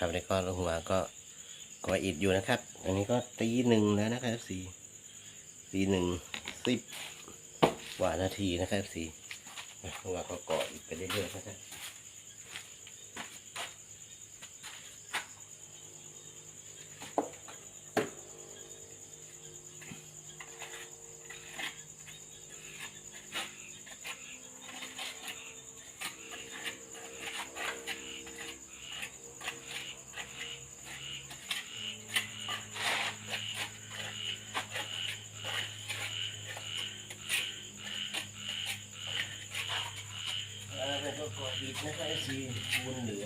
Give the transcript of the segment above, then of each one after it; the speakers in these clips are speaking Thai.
ครับแล้วก็ลงมาก็ก่ออิดอยู่นะครับ อันนี้ก็ตีหนึ่งแล้วนะครับสี่ตีหนึ่งสิบกว่านาทีนะครับสี่หัวก็ก่ออิดไปเรื่อยๆนะครับ แล้ว ก็ก่ออิดนะครับสี่ปูนเหลือ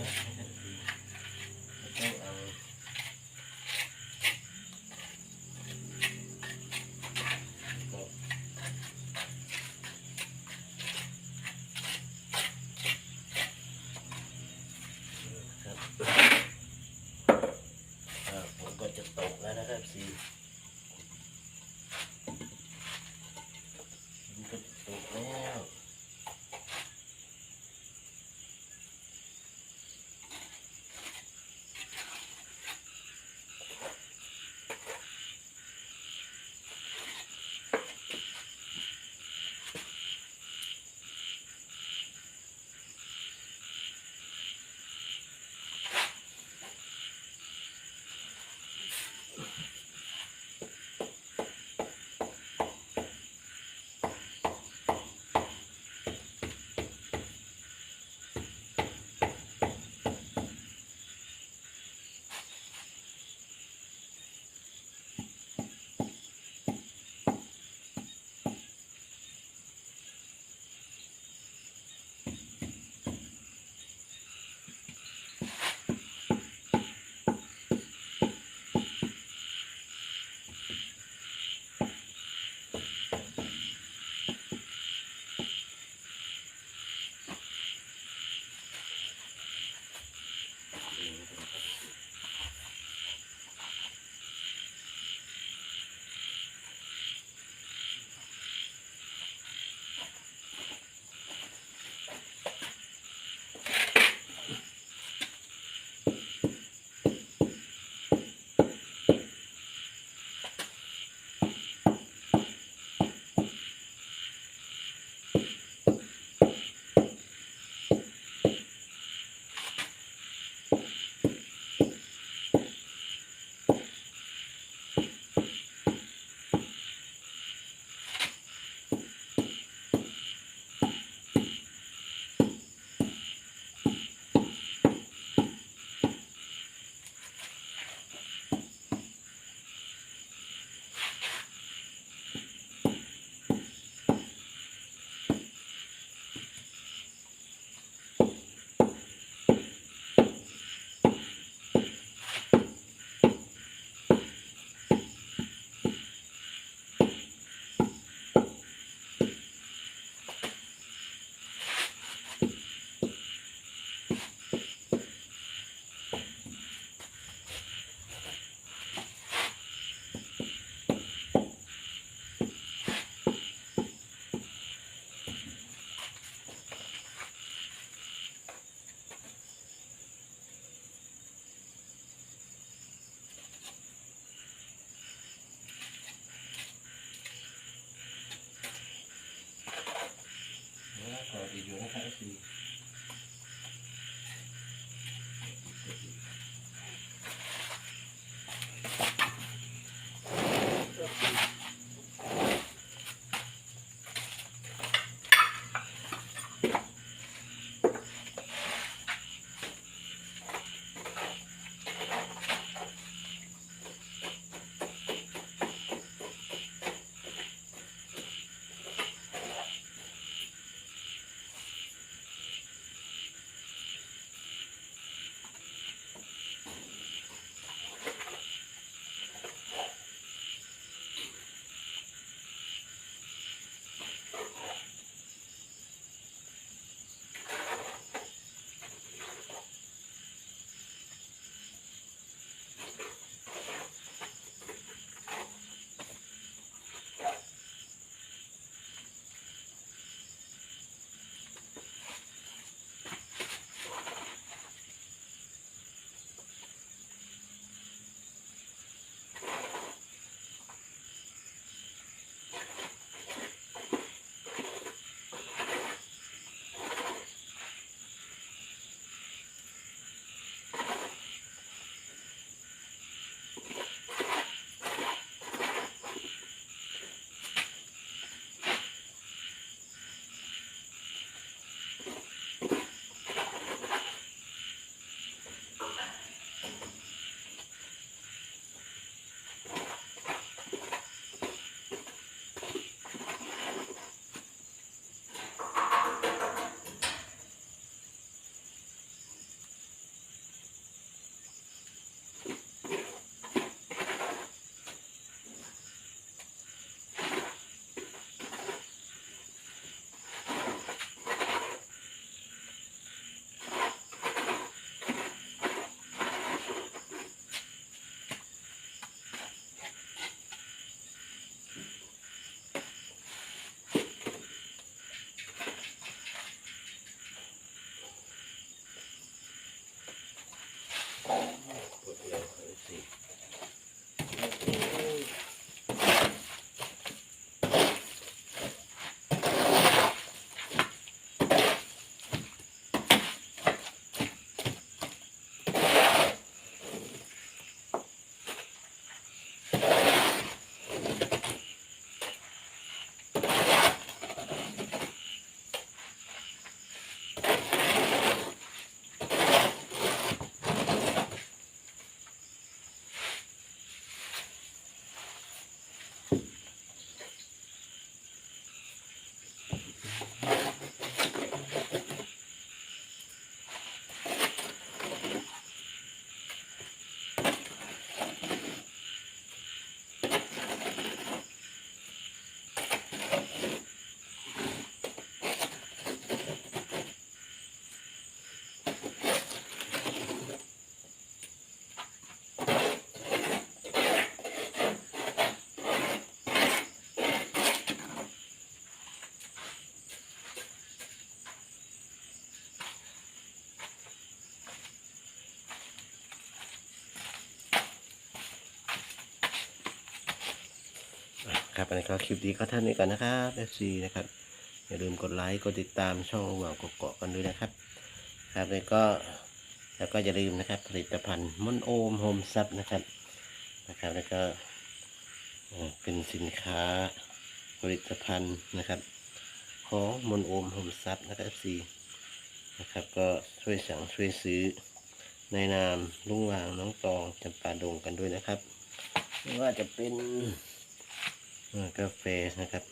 นะครับอันนี้ก็คลิปดีก็ท่านนี้ก่อนนะครับ FC นะครับ อย่าลืมกดไลค์กดติดตามช่องหว่างกเกาะกันด้วยนะครับ ครับแล้วก็แล้วก็อย่าลืมนะครับ ผลิตภัณฑ์มอนโอมโฮมซับนะครับนะครับแล้วก็เป็นสินค้าผลิตภัณฑ์นะครับ ของมอนโอมโฮมซับนะครับ FC นะครับก็ช่วยสั่งช่วยซื้อในนามลุงวางน้องตองจำปาดงกันด้วยนะครับ ไม่ว่าจะเป็น กาแฟนะครับ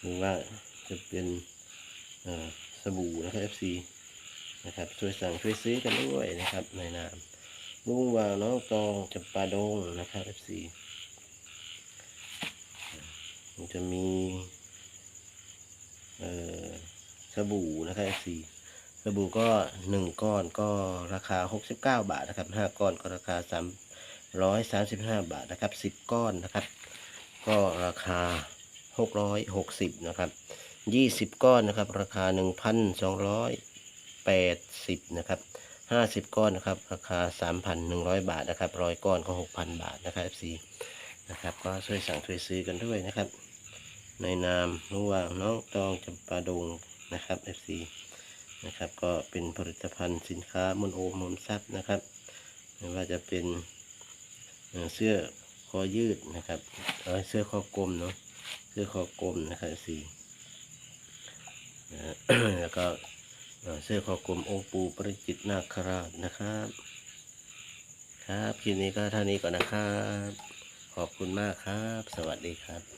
หรือว่าจะเป็นสบู่นะครับ FC นะครับช่วยสั่งช่วยซื้อกันด้วยนะครับ ในนามลุงวางน้องตองจำปาดงนะครับ FC มันจะมีสบู่นะครับ FC สบู่ก็หนึ่งก้อนก็ราคา 69 บาทนะครับห้าก้อนก็ราคาสามร้อยสามสิบห้าบาทนะครับสิบก้อนนะครับ ก็ราคา 660 นะครับ 20 ก้อนนะครับ ราคา 1,280 นะครับ 50 ก้อนนะครับ ราคา 3,100 บาทนะครับร้อยก้อนก็ 6,000 บาทนะครับ FC นะครับ ก็ช่วยสั่งช่วยซื้อกันด้วยนะครับ ในนามระหว่างน้องตองจำปาดงนะครับ FC นะครับก็เป็นผลิตภัณฑ์สินค้ามนโอมมนซับนะครับ ไม่ว่าจะเป็นเสื้อ คอยืดนะครับเสื้อคอกลมเนาะเสื้อคอกลมนะครับสี่แล้วก็เสื้อคอกลมองค์ปูปริจิตนาคราชนะครับ ครับคลิปนี้ก็เท่านี้ก่อนนะครับ ขอบคุณมากครับ สวัสดีครับ